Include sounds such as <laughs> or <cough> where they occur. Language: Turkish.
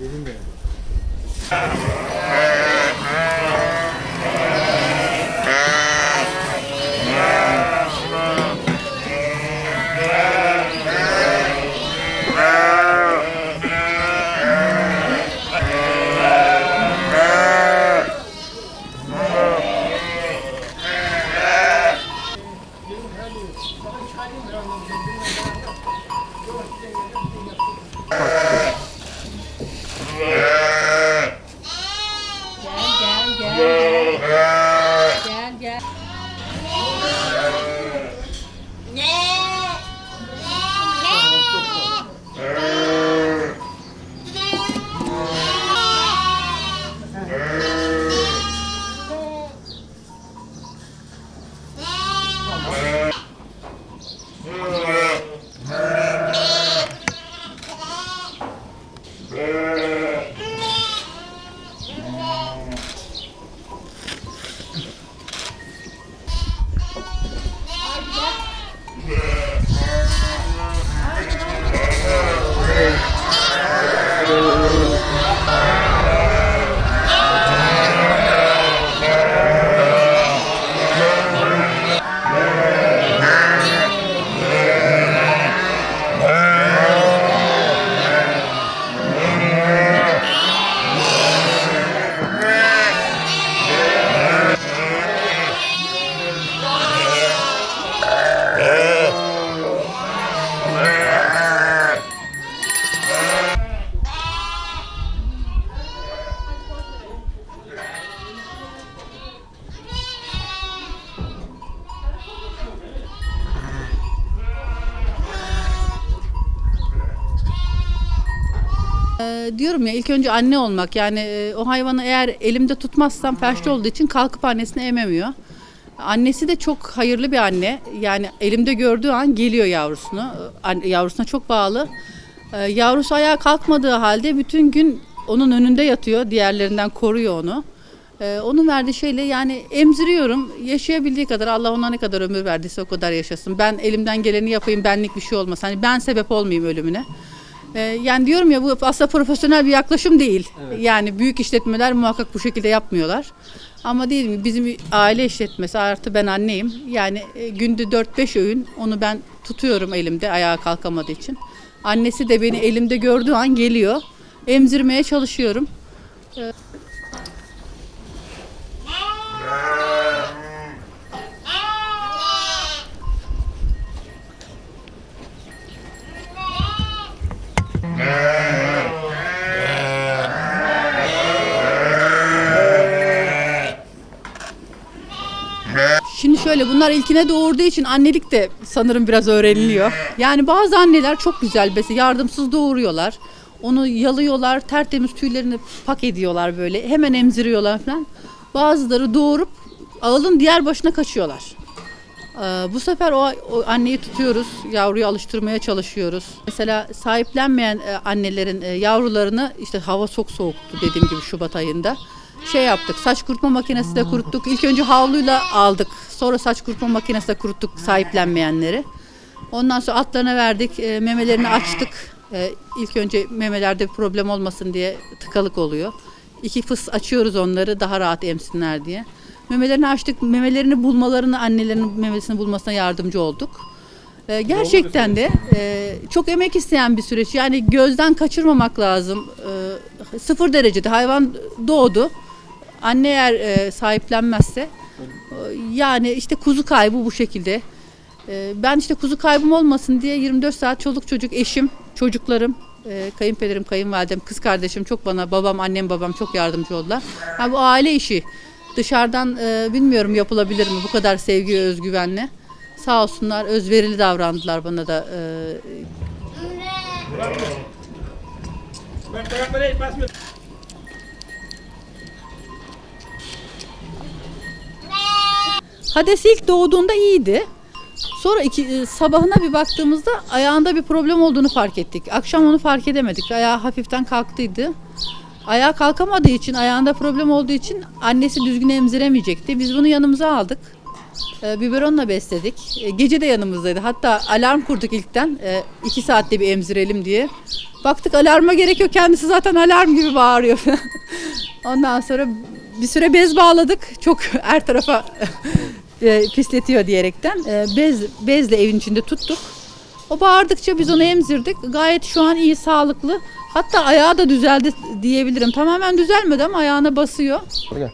Dedim ya. Ee, diyorum ya ilk önce anne olmak yani e, o hayvanı eğer elimde tutmazsam felçli olduğu için kalkıp annesini ememiyor. Annesi de çok hayırlı bir anne. Yani elimde gördüğü an geliyor yavrusunu. An- Yavrusuna çok bağlı. Ee, yavrusu ayağa kalkmadığı halde bütün gün onun önünde yatıyor. Diğerlerinden koruyor onu. Ee, onun verdiği şeyle yani emziriyorum. Yaşayabildiği kadar Allah ona ne kadar ömür verdiyse o kadar yaşasın. Ben elimden geleni yapayım benlik bir şey olmasın. Hani ben sebep olmayayım ölümüne. Ee, yani diyorum ya bu aslında profesyonel bir yaklaşım değil. Yani büyük işletmeler muhakkak bu şekilde yapmıyorlar. Ama değil mi bizim aile işletmesi artı ben anneyim. Yani e, günde 4-5 öğün onu ben tutuyorum elimde ayağa kalkamadığı için. Annesi de beni elimde gördüğü an geliyor. Emzirmeye çalışıyorum. Şimdi şöyle bunlar ilkine doğurduğu için annelik de sanırım biraz öğreniliyor. Yani bazı anneler çok güzel besi yardımsız doğuruyorlar. Onu yalıyorlar, tertemiz tüylerini pak ediyorlar böyle. Hemen emziriyorlar falan. Bazıları doğurup ağılın diğer başına kaçıyorlar. Ee, bu sefer o, o anneyi tutuyoruz, yavruyu alıştırmaya çalışıyoruz. Mesela sahiplenmeyen e, annelerin e, yavrularını işte hava çok soğuktu dediğim gibi Şubat ayında. Şey yaptık, saç kurutma makinesi de kuruttuk. İlk önce havluyla aldık, sonra saç kurutma makinesi de kuruttuk sahiplenmeyenleri. Ondan sonra atlarına verdik, e, memelerini açtık. E, ilk önce memelerde bir problem olmasın diye tıkalık oluyor. İki fıs açıyoruz onları daha rahat emsinler diye. Memelerini açtık, memelerini bulmalarını, annelerinin memesini bulmasına yardımcı olduk. E, gerçekten de e, çok emek isteyen bir süreç. Yani gözden kaçırmamak lazım. E, sıfır derecede hayvan doğdu. Anne eğer e, sahiplenmezse e, yani işte kuzu kaybı bu şekilde. E, ben işte kuzu kaybım olmasın diye 24 saat çoluk çocuk eşim, çocuklarım, e, kayınpederim, kayınvalidem, kız kardeşim çok bana, babam, annem, babam çok yardımcı oldular. Ha, bu aile işi. Dışarıdan e, bilmiyorum yapılabilir mi bu kadar sevgi ve özgüvenle. Sağ olsunlar özverili davrandılar bana da. E, Hades ilk doğduğunda iyiydi. Sonra iki, e, sabahına bir baktığımızda ayağında bir problem olduğunu fark ettik. Akşam onu fark edemedik. Ayağı hafiften kalktıydı. Ayağa kalkamadığı için, ayağında problem olduğu için annesi düzgün emziremeyecekti. Biz bunu yanımıza aldık. E, biberonla besledik. E, gece de yanımızdaydı. Hatta alarm kurduk ilkten. E, iki saatte bir emzirelim diye. Baktık alarma gerek yok. Kendisi zaten alarm gibi bağırıyor. <laughs> Ondan sonra bir süre bez bağladık. Çok <laughs> her tarafa e, pisletiyor diyerekten. E, bez bezle evin içinde tuttuk. O bağırdıkça biz onu emzirdik. Gayet şu an iyi, sağlıklı. Hatta ayağı da düzeldi diyebilirim. Tamamen düzelmedi ama ayağına basıyor. Gel.